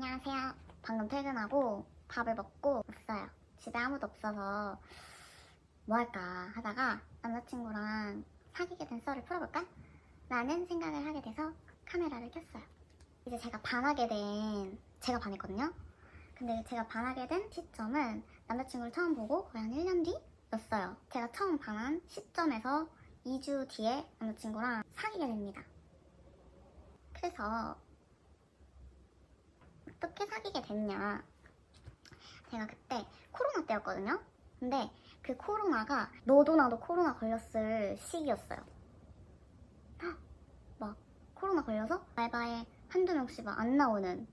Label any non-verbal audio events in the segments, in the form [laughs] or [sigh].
안녕하세요. 방금 퇴근하고 밥을 먹고 왔어요. 집에 아무도 없어서 뭐 할까 하다가 남자친구랑 사귀게 된 썰을 풀어볼까? 라는 생각을 하게 돼서 카메라를 켰어요. 이제 제가 반하게 된, 제가 반했거든요? 근데 제가 반하게 된 시점은 남자친구를 처음 보고 거의 한 1년 뒤였어요. 제가 처음 반한 시점에서 2주 뒤에 남자친구랑 사귀게 됩니다. 그래서 어떻게 사귀게 됐냐. 제가 그때 코로나 때였거든요. 근데 그 코로나가 너도 나도 코로나 걸렸을 시기였어요. 헉, 막 코로나 걸려서 알바에 한두 명씩 막 안 나오는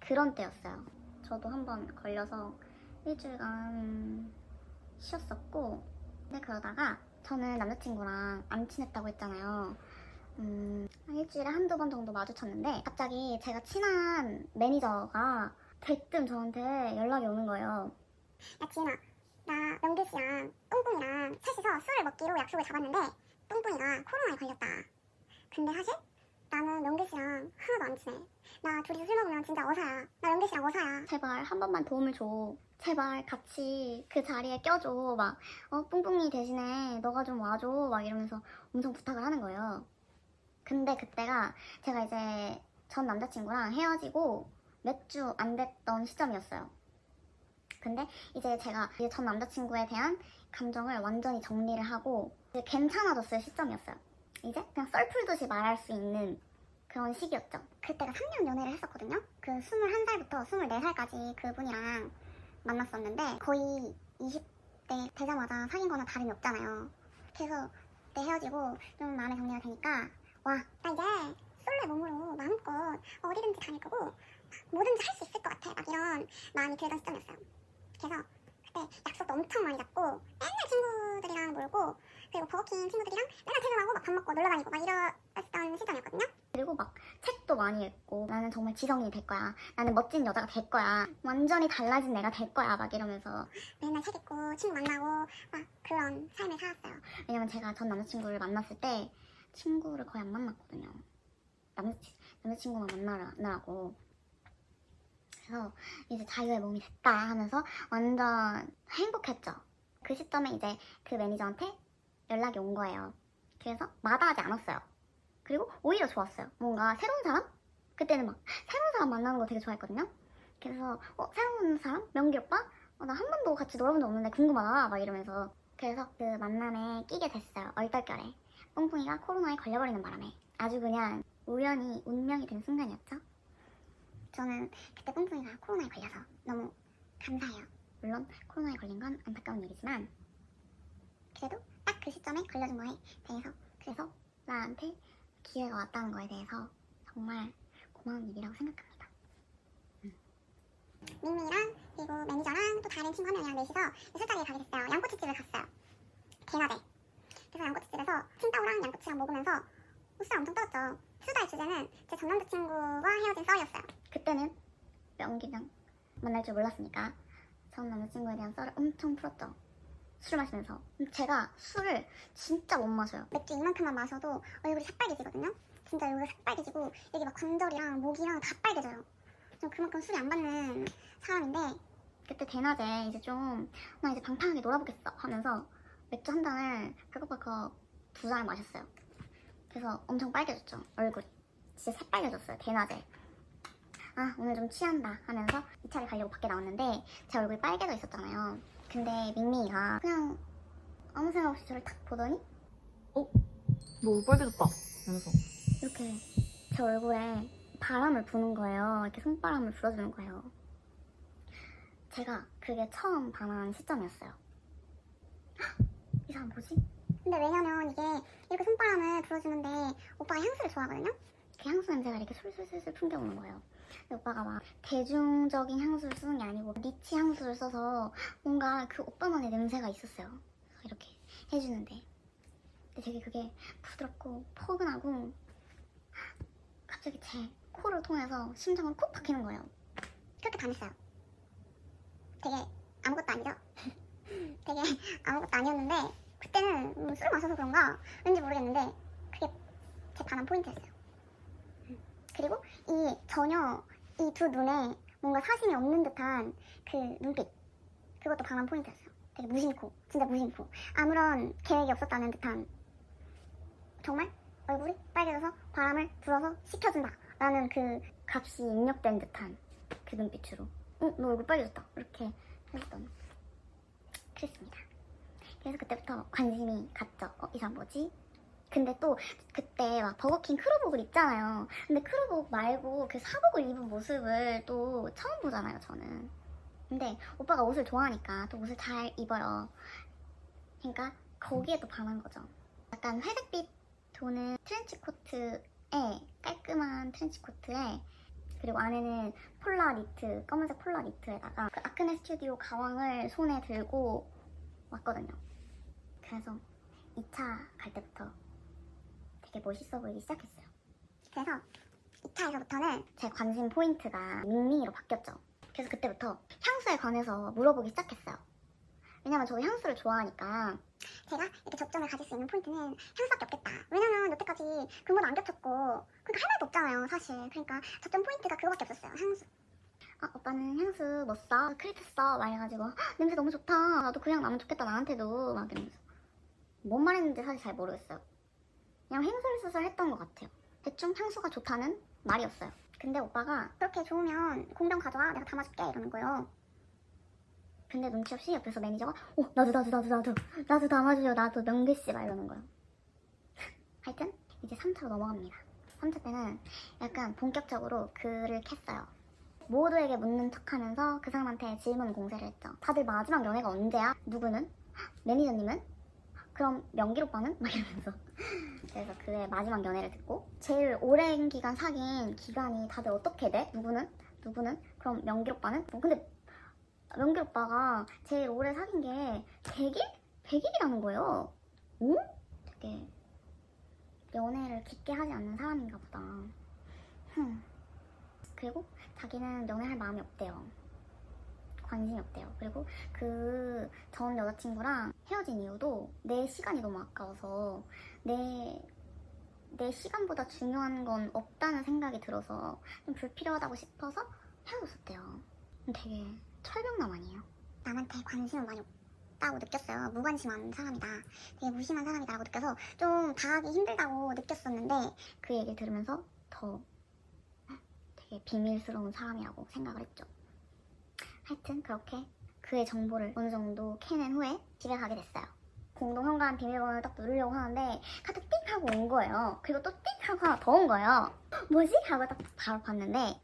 그런 때였어요. 저도 한번 걸려서 일주일간 쉬었었고 근데 그러다가 저는 남자친구랑 안 친했다고 했잖아요. 음, 한 일주일에 한두 번 정도 마주쳤는데 갑자기 제가 친한 매니저가 대뜸 저한테 연락이 오는 거예요. 야 지은아 나 명길 씨랑 뿡뿡이랑 셋이서 술을 먹기로 약속을 잡았는데 뿡뿡이가 코로나에 걸렸다 근데 사실 나는 명길 씨랑 하나도 안 친해 나 둘이서 술 먹으면 진짜 어사야 나 명길 씨랑 어사야 제발 한 번만 도움을 줘. 제발 같이 그 자리에 껴줘. 막, 어, 뿡뿡이 대신에 너가 좀 와줘. 막 이러면서 엄청 부탁을 하는 거예요. 근데 그때가 제가 이제 전 남자친구랑 헤어지고 몇 주 안 됐던 시점이었어요. 근데 이제 제가 이제 전 남자친구에 대한 감정을 완전히 정리를 하고 이제 괜찮아졌을 시점이었어요. 이제 그냥 썰 풀듯이 말할 수 있는 그런 시기였죠. 그때가 3년 연애를 했었거든요 그 21살부터 24살까지 그분이랑 만났었는데 거의 20대 되자마자 사귄 거나 다름이 없잖아요 그래서 그때 헤어지고 좀 마음의 정리가 되니까 와 나 이제 솔로의 몸으로 마음껏 어디든지 다닐 거고 뭐든지 할 수 있을 것 같아 막 이런 마음이 들던 시점이었어요 그래서 그때 약속도 엄청 많이 잡고 맨날 친구들이랑 놀고 그리고 버거킹 친구들이랑 맨날 퇴근하고 막 밥 먹고 놀러 다니고 막 이랬던 시점이었거든요 그리고 막 책도 많이 읽고 나는 정말 지성인이 될 거야. 나는 멋진 여자가 될 거야. 완전히 달라진 내가 될 거야. 막 이러면서 맨날 책 읽고 친구 만나고 막 그런 삶을 살았어요 왜냐면 제가 전 남자친구를 만났을 때 친구를 거의 안 만났거든요. 남자친, 남자친구만 만나느라고. 그래서 이제 자유의 몸이 됐다 하면서 완전 행복했죠. 그 시점에 이제 그 매니저한테 연락이 온 거예요. 그래서 마다하지 않았어요. 그리고 오히려 좋았어요. 뭔가 새로운 사람? 그때는 막 새로운 사람 만나는 거 되게 좋아했거든요. 그래서 어 새로운 사람? 명기 오빠? 어, 나 한 번도 같이 놀아본 적 없는데 궁금하다 막 이러면서 그래서 그 만남에 끼게 됐어요. 얼떨결에. 뽕뽕이가 코로나에 걸려버리는 바람에. 아주 그냥 우연히 운명이 된 순간이었죠. 저는 그때 뿡뿡이가 코로나에 걸려서 너무 감사해요 물론 코로나에 걸린 건 안타까운 일이지만 그래도 딱 그 시점에 걸려준 거에 대해서 그래서 나한테 기회가 왔다는 거에 대해서 정말 고마운 일이라고 생각합니다. 밍밍이랑 그리고 매니저랑 또 다른 친구 한 명이랑 넷이서 술자리에 가게 됐어요 양꼬치집을 갔어요 개나대 그래서 양꼬치집에서 칭따오랑 양꼬치랑 먹으면서 수다 엄청 떨었죠 수다의 주제는 제 전 남자친구와 헤어진 썰이었어요 그때는 명기랑 만날 줄 몰랐으니까 전 남자친구에 대한 썰을 엄청 풀었죠. 술 마시면서. 제가 술을 진짜 못 마셔요. 맥주 이만큼만 마셔도 얼굴이 새빨개지거든요. 진짜 얼굴이 새빨개지고 여기 막 관절이랑 목이랑 다 빨개져요. 좀 그만큼 술이 안 받는 사람인데 그때 대낮에 이제 좀 나 이제 방탕하게 놀아보겠어 하면서 맥주 한 잔을 펄컥펄컥 두 잔을 마셨어요. 그래서 엄청 빨개졌죠 얼굴이. 진짜 새빨개졌어요 대낮에. 아 오늘 좀 취한다 하면서 이 차를 가려고 밖에 나왔는데 제 얼굴이 빨개져 있었잖아요. 근데 밍밍이가 그냥 아무 생각 없이 저를 탁 보더니 너 빨개졌다. 이러면서. 이렇게 제 얼굴에 바람을 부는 거예요. 이렇게 손바람을 불어주는 거예요. 제가 그게 처음 반한 시점이었어요. 헉, 이 사람 뭐지? 근데 왜냐면 이게 이렇게 손바람을 불어주는데 오빠가 향수를 좋아하거든요. 그 향수 냄새가 이렇게 술술술술 풍겨오는 거예요. 오빠가 막 대중적인 향수를 쓰는 게 아니고 니치 향수를 써서 뭔가 그 오빠만의 냄새가 있었어요. 이렇게 해주는데. 근데 되게 그게 부드럽고 포근하고 갑자기 제 코를 통해서 심장을 콕 박히는 거예요. 그렇게 반했어요. 되게 아무것도 아니죠? [laughs] 되게 아무것도 아니었는데 그때는 음, 술 마셔서 그런가 왠지 모르겠는데 그게 제 반한 포인트였어요. 음. 그리고 이 전혀 이 두 눈에 뭔가 사심이 없는 듯한 그 눈빛 그것도 강한 포인트였어요. 되게 무심코 진짜 무심코 아무런 계획이 없었다는 듯한 정말 얼굴이 빨개져서 바람을 불어서 식혀준다 라는 그 값이 입력된 듯한 그 눈빛으로 응? 너 얼굴 빨개졌다 이렇게 했던 그랬습니다. 그래서 그때부터 관심이 갔죠. 어? 이 사람 뭐지? 근데 또 그때 막 버거킹 크루복을 입잖아요. 근데 크루복 말고 그 사복을 입은 모습을 또 처음 보잖아요 저는. 근데 오빠가 옷을 좋아하니까 또 옷을 잘 입어요. 그러니까 거기에 또 반한 거죠. 약간 회색빛 도는 트렌치 코트에 깔끔한 트렌치 코트에 그리고 안에는 폴라 니트, 검은색 폴라 니트에다가 그 아크네 스튜디오 가왕을 손에 들고 왔거든요. 그래서 2차 갈 때부터 되게 멋있어 보이기 시작했어요. 그래서 2차에서부터는 제 관심 포인트가 밍밍이로 바뀌었죠. 그래서 그때부터 향수에 관해서 물어보기 시작했어요. 왜냐면 저도 향수를 좋아하니까 제가 이렇게 접점을 가질 수 있는 포인트는 향수밖에 없겠다. 왜냐면 여태까지 근무도 안 겹쳤고 그러니까 할 말도 없잖아요, 사실. 그러니까 접점 포인트가 그거밖에 없었어요, 향수. 아, 오빠는 향수 뭐 써? 크리트 써? 막 이래가지고 "헉, 냄새 너무 좋다. 나도 그 향 나면 좋겠다 나한테도 막 이러면서 뭔 말했는지 사실 잘 모르겠어요. 그냥 횡설수설 했던 것 같아요. 대충 향수가 좋다는 말이었어요. 근데 오빠가 그렇게 좋으면 공병 가져와, 내가 담아줄게 이러는 거예요. 근데 눈치 없이 옆에서 매니저가 어 나도 나도 나도 나도 나도 담아주려 나도 명기씨 막 이러는 거예요. [laughs] 하여튼 이제 3차로 넘어갑니다. 3차 때는 약간 본격적으로 글을 캤어요. 모두에게 묻는 척하면서 그 사람한테 질문 공세를 했죠. 다들 마지막 연애가 언제야? 누구는? 헉, 매니저님은? 그럼 명길 오빠는? 막 이러면서 [laughs] 그래서 그의 마지막 연애를 듣고 제일 오랜 기간 사귄 기간이 다들 어떻게 돼? 누구는? 누구는? 그럼 명길 오빠는? 어, 근데 명길 오빠가 제일 오래 사귄 게 100일? 100일이라는 거예요. 응? 되게 연애를 깊게 하지 않는 사람인가 보다. 흠. 그리고 자기는 연애할 마음이 없대요. 관심이 없대요. 그리고 그 전 여자친구랑 헤어진 이유도 내 시간이 너무 아까워서 내, 내 시간보다 중요한 건 없다는 생각이 들어서 좀 불필요하다고 싶어서 헤어졌었대요. 되게 철벽남 아니에요? 남한테 관심은 많이 없다고 느꼈어요. 무관심한 사람이다. 되게 무심한 사람이다라고 느껴서 좀 다하기 힘들다고 느꼈었는데 그 얘기를 들으면서 더 되게 비밀스러운 사람이라고 생각을 했죠. 하여튼 그렇게 그의 정보를 어느 정도 캐낸 후에 집에 가게 됐어요. 공동 현관 비밀번호를 딱 누르려고 하는데 카톡 띡 하고 온 거예요. 그리고 또띡 하고 하나 더 온 거예요. 뭐지? 하고 딱 바로 봤는데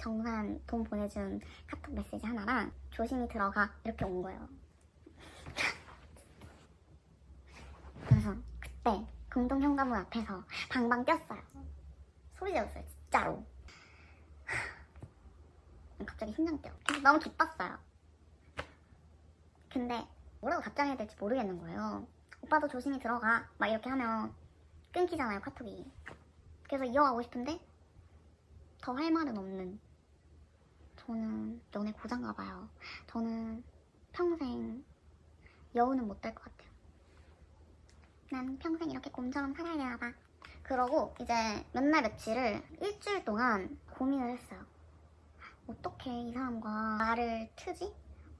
정산 돈 보내준 카톡 메시지 하나랑 조심히 들어가 이렇게 온 거예요. 그래서 그때 공동 현관문 앞에서 방방 뛰었어요. 소리 지었어요, 진짜로. [sighs] 갑자기 심장 뛰어. 너무 기뻤어요. 근데 뭐라고 답장해야 될지 모르겠는 거예요. 오빠도 조심히 들어가. 막 이렇게 하면 끊기잖아요, 카톡이. 그래서 이어가고 싶은데 더 할 말은 없는. 저는 연애 고장가 봐요. 저는 평생 여우는 못 될 것 같아요. 난 평생 이렇게 곰처럼 살아야 되나 봐. 그러고 이제 몇 날 며칠을 일주일 동안 고민을 했어요. 어떻게 이 사람과 말을 트지?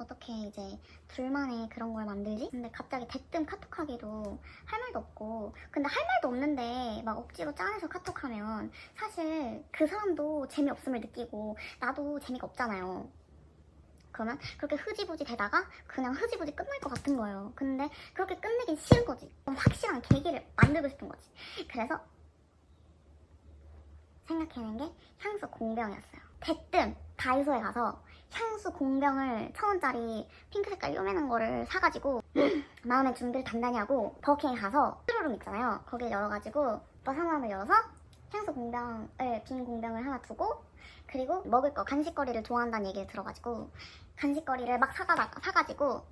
어떻게 이제 둘만의 그런 걸 만들지? 근데 갑자기 대뜸 카톡하기도 할 말도 없고 근데 할 말도 없는데 막 억지로 짜내서 카톡하면 사실 그 사람도 재미없음을 느끼고 나도 재미가 없잖아요. 그러면 그렇게 흐지부지 되다가 그냥 흐지부지 끝날 것 같은 거예요. 근데 그렇게 끝내긴 싫은 거지. 좀 확실한 계기를 만들고 싶은 거지. 그래서 생각해낸 게 향수 공병이었어요. 대뜸 다이소에 가서 향수 공병을 천 원짜리 핑크 색깔 요매는 거를 사가지고 [gasps] 마음의 준비를 단단히 하고 버킹에 가서 스로룸 있잖아요. 거길 열어가지고 오빠 상황을 열어서 향수 공병을 빈 공병을 하나 두고 그리고 먹을 거 간식거리를 좋아한다는 얘기를 들어가지고 간식거리를 막 사가 사가지고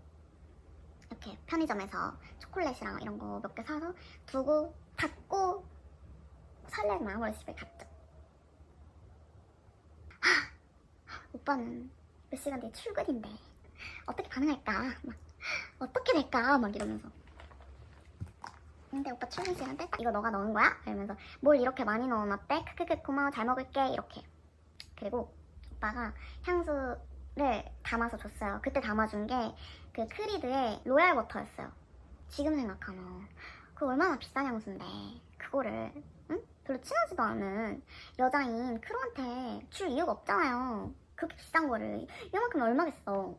이렇게 편의점에서 초콜릿이랑 이런 거 몇 개 사서 두고 닫고 설레는 마음으로 집에 갔죠. 하, 오빠는 몇 시간 뒤에 출근인데 어떻게 반응할까? 막 어떻게 될까? 막 이러면서. 근데 오빠 출근 시간 때 이거 너가 넣은 거야? 이러면서 뭘 이렇게 많이 넣어놨대? 크크크 고마워 잘 먹을게 이렇게. 그리고 오빠가 향수를 담아서 줬어요. 그때 담아준 게 그 크리드의 로얄 워터였어요. 지금 생각하면 그 얼마나 비싼 향수인데 그거를 응? 별로 친하지도 않은 여자인 크로한테 줄 이유가 없잖아요. 그렇게 비싼 거를 이만큼 얼마겠어.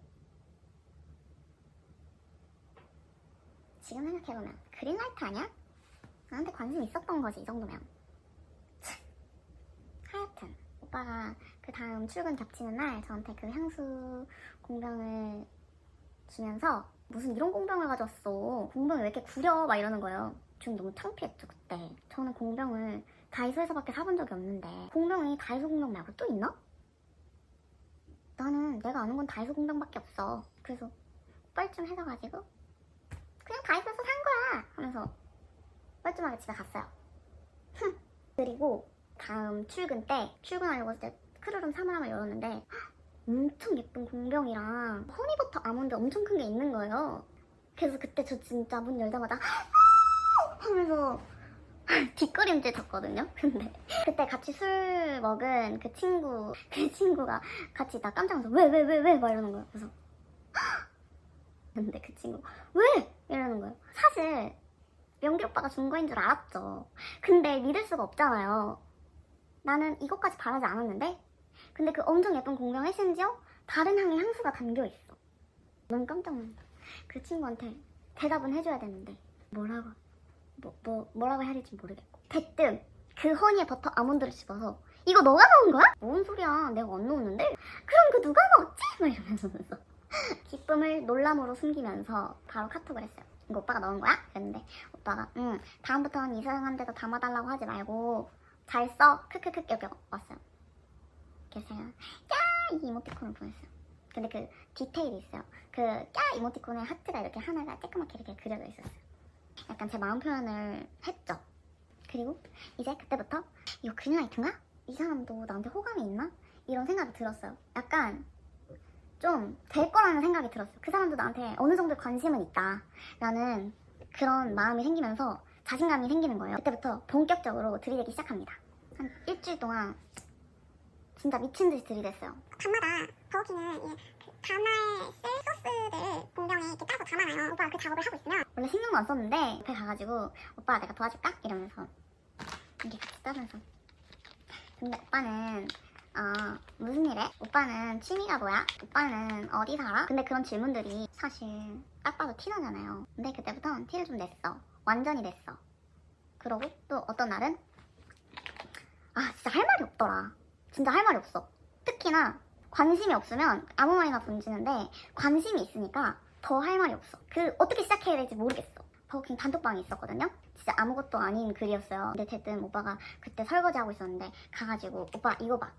지금 생각해보면 그린라이트 아니야? 나한테 관심 있었던 거지 이 정도면. 참. 하여튼 오빠가 그 다음 출근 겹치는 날 저한테 그 향수 공병을 주면서 무슨 이런 공병을 가져왔어. 공병이 왜 이렇게 구려? 막 이러는 거예요. 좀 너무 창피했죠 그때. 저는 공병을 다이소에서밖에 사본 적이 없는데 공병이 다이소 공병 말고 또 있나? 나는 내가 아는 건 다이소 공병밖에 없어. 그래서 뻘쭘 해져가지고 그냥 다이소에서 산 거야 하면서 뻘쭘하게 집에 갔어요. 흠. 그리고 다음 출근 때 출근하려고 이제 크루룸 사물함을 열었는데 헉, 엄청 예쁜 공병이랑 허니버터 아몬드 엄청 큰 게 있는 거예요. 그래서 그때 저 진짜 문 열자마자 하면서 [laughs] 뒷걸음질 쳤거든요. 근데 [laughs] 그때 같이 술 먹은 그 친구 [laughs] 그 친구가 같이 나 깜짝 놀라서 왜 왜 왜 왜 막 이러는 거예요. 그래서 [gasps] 근데 그 친구 왜 이러는 거예요. 사실 명기 오빠가 준 거인 줄 알았죠. 근데 믿을 수가 없잖아요. 나는 이것까지 바라지 않았는데 근데 그 엄청 예쁜 공병에 심지어 다른 향의 향수가 담겨 있어. 너무 깜짝 놀랐다. 그 친구한테 대답은 해줘야 되는데 뭐라고 뭐, 뭐 뭐라고 해야 될지 모르겠고 대뜸 그 허니에 버터 아몬드를 집어서 이거 너가 넣은 거야? 뭔 소리야 내가 안 넣었는데 그럼 그 누가 넣었지? 막 이러면서 [laughs] 기쁨을 놀람으로 숨기면서 바로 카톡을 했어요 이거 오빠가 넣은 거야? 그랬는데 오빠가 응 다음부터는 이상한 데다 담아달라고 하지 말고 잘 써 크크크 이렇게 왔어요 그래서 제가 이 이모티콘을 보냈어요. 근데 그 디테일이 있어요. 그까 이모티콘에 하트가 이렇게 하나가 쬐끄맣게 이렇게 그려져 있었어요. 약간 제 마음 표현을 했죠. 그리고 이제 그때부터 이거 그린라이트인가? 이 사람도 나한테 호감이 있나? 이런 생각이 들었어요. 약간 좀 될 거라는 생각이 들었어요. 그 사람도 나한테 어느 정도 관심은 있다. 라는 그런 마음이 생기면서 자신감이 생기는 거예요. 그때부터 본격적으로 들이대기 시작합니다. 한 일주일 동안 진짜 미친 듯이 들이댔어요. 밤마다 버거킹은 다음날 쓸 소스를 공병에 이렇게 따서 담아놔요. 오빠가 그 작업을 하고 있으면 원래 신경도 안 썼는데 옆에 가가지고 오빠 내가 도와줄까? 이러면서 이렇게 같이 따면서 근데 오빠는 어 무슨 일해? 오빠는 취미가 뭐야? 오빠는 어디 살아? 근데 그런 질문들이 사실 딱 봐도 티나잖아요 근데 그때부터 티를 좀 냈어 완전히 냈어 그러고 또 어떤 날은 아 진짜 할 말이 없더라 진짜 할 말이 없어 특히나 관심이 없으면 아무 말이나 던지는데 관심이 있으니까 더 할 말이 없어. 그 어떻게 시작해야 될지 모르겠어. 버거킹 단톡방이 있었거든요. 진짜 아무것도 아닌 글이었어요. 근데 대뜸 오빠가 그때 설거지 하고 있었는데 가가지고 오빠 이거 봐.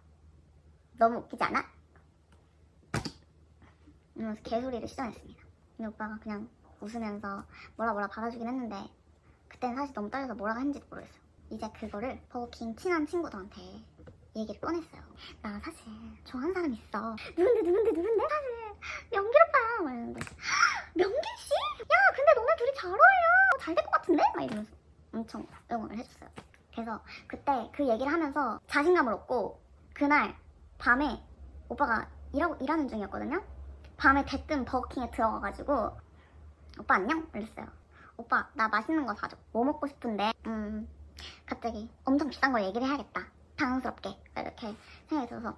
너무 웃기지 않아? 이러면서 개소리를 시전했습니다. 근데 오빠가 그냥 웃으면서 뭐라 뭐라 받아주긴 했는데 그때는 사실 너무 떨려서 뭐라고 했는지도 모르겠어요. 이제 그거를 버거킹 친한 친구들한테 얘기를 꺼냈어요. 나 사실 좋아하는 사람 있어. 누군데 누군데 누군데? 사실 명길 오빠야. 막 이러는데 [gasps] 명길 씨? 야 근데 너네 둘이 잘 어울려. 잘 될 것 같은데? 막 이러면서 엄청 응원을 해줬어요. 그래서 그때 그 얘기를 하면서 자신감을 얻고 그날 밤에 오빠가 일하고 일하는 중이었거든요. 밤에 대뜸 버거킹에 들어가가지고 오빠 안녕? 이랬어요. 오빠 나 맛있는 거 사줘. 뭐 먹고 싶은데? 음 갑자기 엄청 비싼 걸 얘기를 해야겠다. 당황스럽게 이렇게 생각이 들어서.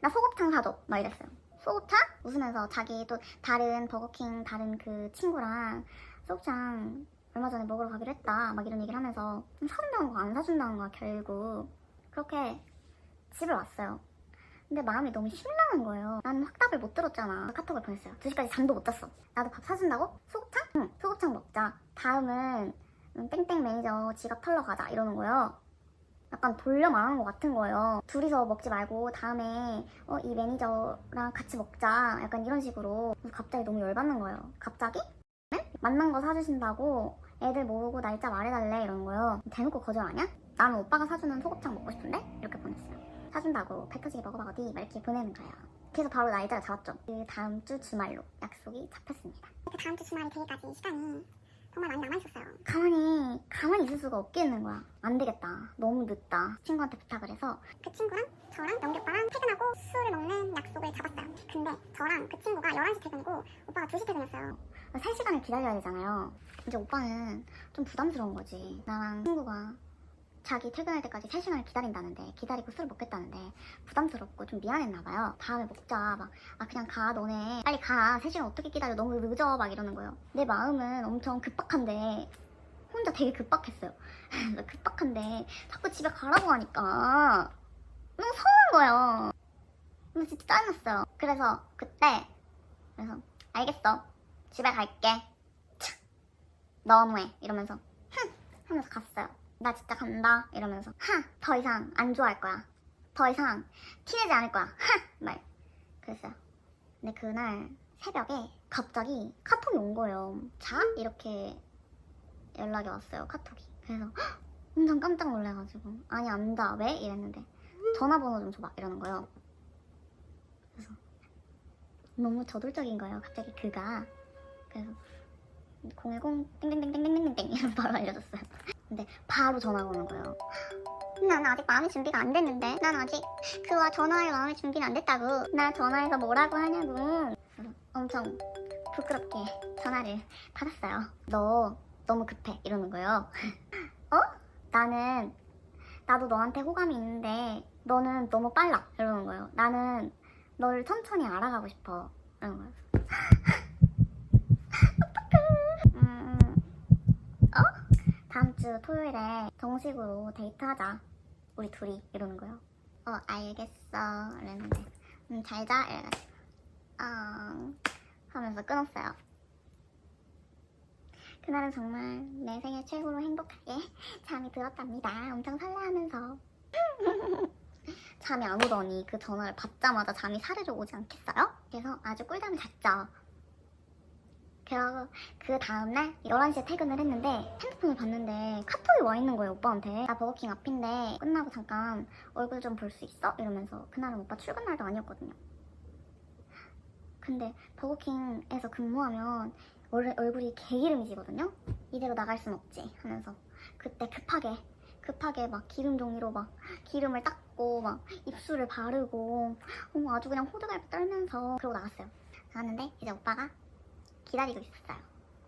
나 소곱창 사줘. 막 이랬어요. 소곱창? 웃으면서 자기 또 다른 버거킹 다른 그 친구랑 소곱창 얼마 전에 먹으러 가기로 했다. 막 이런 얘기를 하면서 사준다는 거 안 사준다는 거야 결국. 그렇게 집에 왔어요. 근데 마음이 너무 심란한 거예요. 나는 확답을 못 들었잖아. 카톡을 보냈어요. 2시까지 잠도 못 잤어. 나도 밥 사준다고? 소곱창? 응 소곱창 먹자. 다음은 음, 땡땡 매니저 지갑 털러 가자. 이러는 거예요 약간 돌려 말하는 것 같은 거예요. 둘이서 먹지 말고 다음에 어, 이 매니저랑 같이 먹자. 약간 이런 식으로. 갑자기 너무 열받는 거예요. 갑자기? 네? 만난 거 사주신다고 애들 모으고 날짜 말해달래 이러는 거예요. 대놓고 거절하냐? 나는 오빠가 사주는 소곱창 먹고 싶은데? 이렇게 보냈어요. 사준다고 배 터지게 먹어봐거디 막 이렇게 보내는 거예요. 그래서 바로 날짜를 잡았죠. 그 다음 주 주말로 약속이 잡혔습니다. 그 다음 주 주말이 되기까지 시간이 정말 많이 남아있었어요. 가만히 가만히 있을 수가 없겠는 거야. 안 되겠다. 너무 늦다. 친구한테 부탁을 해서 그 친구랑 저랑 영기 오빠랑 퇴근하고 술을 먹는 약속을 잡았어요. 근데 저랑 그 친구가 11시 퇴근이고 오빠가 2시 퇴근이었어요. 3시간을 기다려야 되잖아요. 이제 오빠는 좀 부담스러운 거지. 나랑 친구가 자기 퇴근할 때까지 3시간을 기다린다는데 기다리고 술을 먹겠다는데 부담스럽고 좀 미안했나 봐요. 다음에 먹자. 막 아 그냥 가 너네 빨리 가. 3시간 어떻게 기다려 너무 늦어 막 이러는 거예요. 내 마음은 엄청 급박한데 혼자 되게 급박했어요. [laughs] 급박한데 자꾸 집에 가라고 하니까 너무 서운한 거예요. 근데 진짜 짜증났어요. 그래서 그때 그래서 알겠어. 집에 갈게. 참, 너무해. 이러면서 흥 하면서 갔어요. 나 진짜 간다. 이러면서 하 더 이상 안 좋아할 거야. 더 이상 티내지 않을 거야. 하 말 그랬어요. 근데 그날 새벽에 갑자기 카톡이 온 거예요. 자? 이렇게 연락이 왔어요. 카톡이. 그래서 헉! 엄청 깜짝 놀래가지고 아니 안 자. 왜? 이랬는데 전화번호 좀 줘봐. 이러는 거예요. 그래서 너무 저돌적인 거예요. 갑자기 그가 그래서 010 땡땡땡땡땡땡땡 이러면 바로 알려줬어요. 근데 바로 전화가 오는 거예요. 난 아직 마음의 준비가 안 됐는데 난 아직 그와 전화할 마음의 준비는 안 됐다고 나 전화해서 뭐라고 하냐고. 엄청 부끄럽게 전화를 받았어요. 너 너무 급해 이러는 거예요. [laughs] 어? 나는 나도 너한테 호감이 있는데 너는 너무 빨라 이러는 거예요. 나는 너를 천천히 알아가고 싶어 이러는 거예요. 음, 어? 다음 주 토요일에 정식으로 데이트하자. 우리 둘이 이러는 거예요. 어 알겠어 이랬는데 음 잘자 이래가지고 어 하면서 끊었어요. 그날은 정말 내 생애 최고로 행복하게 [laughs] 잠이 들었답니다. 엄청 설레하면서 [laughs] 잠이 안 오더니 그 전화를 받자마자 잠이 사르르 오지 않겠어요? 그래서 아주 꿀잠을 잤죠. 그러고 그 다음날 11시에 퇴근을 했는데 핸드폰을 봤는데 카톡이 와 있는 거예요 오빠한테. 나 버거킹 앞인데 끝나고 잠깐 얼굴 좀 볼 수 있어? 이러면서 그날은 오빠 출근 날도 아니었거든요. 근데 버거킹에서 근무하면 얼, 얼굴이 개기름지거든요? 이대로 나갈 순 없지 하면서 그때 급하게 급하게 막 기름 종이로 막 기름을 닦고 막 입술을 바르고 어머 아주 그냥 호들갑 떨면서 그러고 나갔어요. 나갔는데 이제 오빠가 기다리고 있었어요.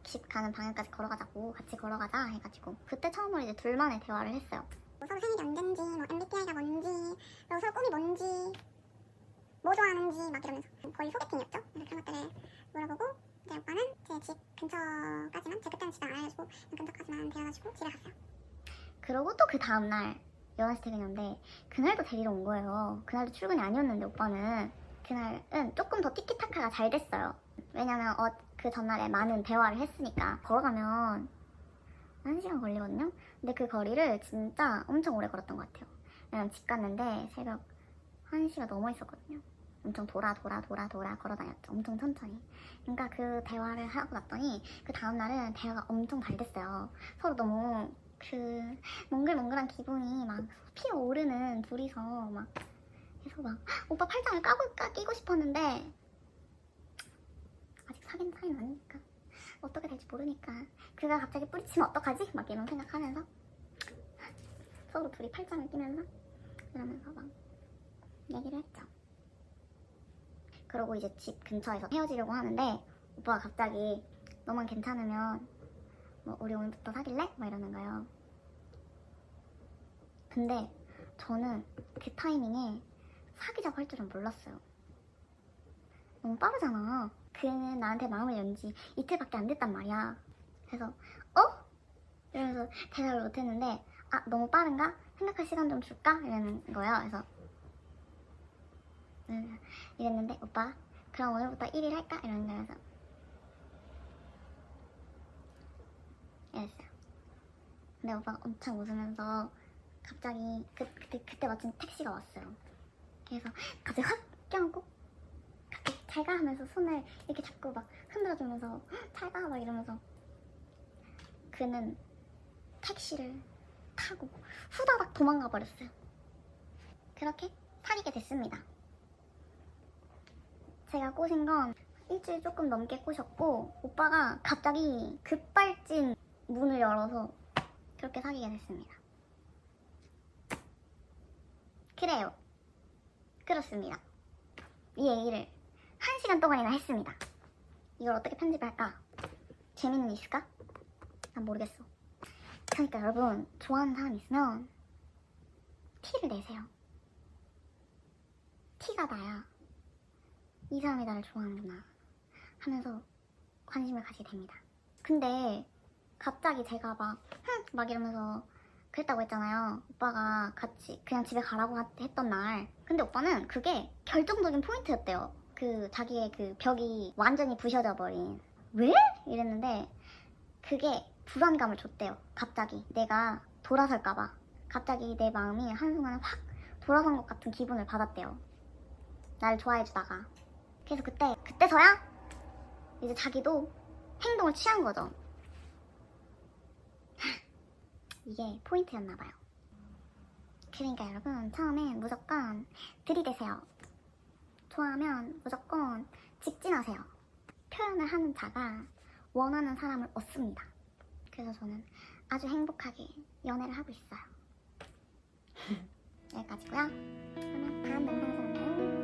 집 가는 방향까지 걸어가자고 같이 걸어가자 해가지고 그때 처음으로 이제 둘만의 대화를 했어요. 뭐 서로 생일이 언젠지 뭐 MBTI가 뭔지 그리고 서로 꿈이 뭔지 뭐 좋아하는지 막 이러면서 거의 소개팅이었죠. 그런 것들을 물어보고 이제 오빠는 제 집 근처까지만 제 그때는 집에 안 알려주고 근처까지만 데려가지고 집에 갔어요. 그러고 또 그 다음날 11시 퇴근이었는데 그날도 데리러 온 거예요. 그날도 출근이 아니었는데 오빠는 그날은 조금 더 티키타카가 잘 됐어요. 왜냐면 어, 그 전날에 많은 대화를 했으니까 걸어가면 한 시간 걸리거든요. 근데 그 거리를 진짜 엄청 오래 걸었던 것 같아요. 왜냐면 집 갔는데 새벽 1시가 넘어 있었거든요. 엄청 돌아 돌아 돌아 돌아 걸어 다녔죠. 엄청 천천히. 그러니까 그 대화를 하고 났더니 그 다음날은 대화가 엄청 잘 됐어요. 서로 너무 그 몽글몽글한 기분이 막 피어오르는 둘이서 막 계속 막 오빠 팔짱을 까고 까, 끼고 싶었는데 아직 사귄 사이는 아니니까 어떻게 될지 모르니까 그가 갑자기 뿌리치면 어떡하지? 막 이런 생각하면서 서로 둘이 팔짱을 끼면서 이러면서 막 얘기를 했죠. 그러고 이제 집 근처에서 헤어지려고 하는데 오빠가 갑자기 너만 괜찮으면 뭐 우리 오늘부터 사귈래? 막 이러는 거예요. 근데 저는 그 타이밍에 사귀자고 할 줄은 몰랐어요. 너무 빠르잖아. 그는 나한테 마음을 연지 이틀밖에 안 됐단 말이야. 그래서 어? 이러면서 대답을 못했는데 아 너무 빠른가? 생각할 시간 좀 줄까? 이러는 거예요. 그래서 음, 이랬는데 오빠 그럼 오늘부터 1일 할까? 이러는. 그래서 이랬어요. 근데 오빠가 엄청 웃으면서 갑자기 그, 그때, 그때 마침 택시가 왔어요. 그래서 갑자기 확 껴안고 갑자기 잘가 하면서 손을 이렇게 잡고 막 흔들어주면서 잘가 막 이러면서 그는 택시를 타고 후다닥 도망가 버렸어요. 그렇게 사귀게 됐습니다. 제가 꼬신 건 일주일 조금 넘게 꼬셨고 오빠가 갑자기 급발진 문을 열어서 그렇게 사귀게 됐습니다. 그래요. 그렇습니다. 이 얘기를 한 시간 동안이나 했습니다. 이걸 어떻게 편집할까? 재미는 있을까? 난 모르겠어. 그러니까 여러분 좋아하는 사람 있으면 티를 내세요. 티가 나야 이 사람이 나를 좋아하는구나 하면서 관심을 가지게 됩니다. 근데 갑자기 제가 막, 흥! 막 이러면서 그랬다고 했잖아요. 오빠가 같이 그냥 집에 가라고 하- 했던 날. 근데 오빠는 그게 결정적인 포인트였대요. 그 자기의 그 벽이 완전히 부셔져 버린. 왜? 이랬는데 그게 불안감을 줬대요. 갑자기 내가 돌아설까봐. 갑자기 내 마음이 한순간에 확 돌아선 것 같은 기분을 받았대요. 나를 좋아해주다가. 그래서 그때, 그때서야 이제 자기도 행동을 취한 거죠. 이게 포인트였나봐요. 그러니까 여러분, 처음엔 무조건 들이대세요. 좋아하면 무조건 직진하세요. 표현을 하는 자가 원하는 사람을 얻습니다. 그래서 저는 아주 행복하게 연애를 하고 있어요. [laughs] 여기까지고요. 그러면 다음 영상에서 만나요.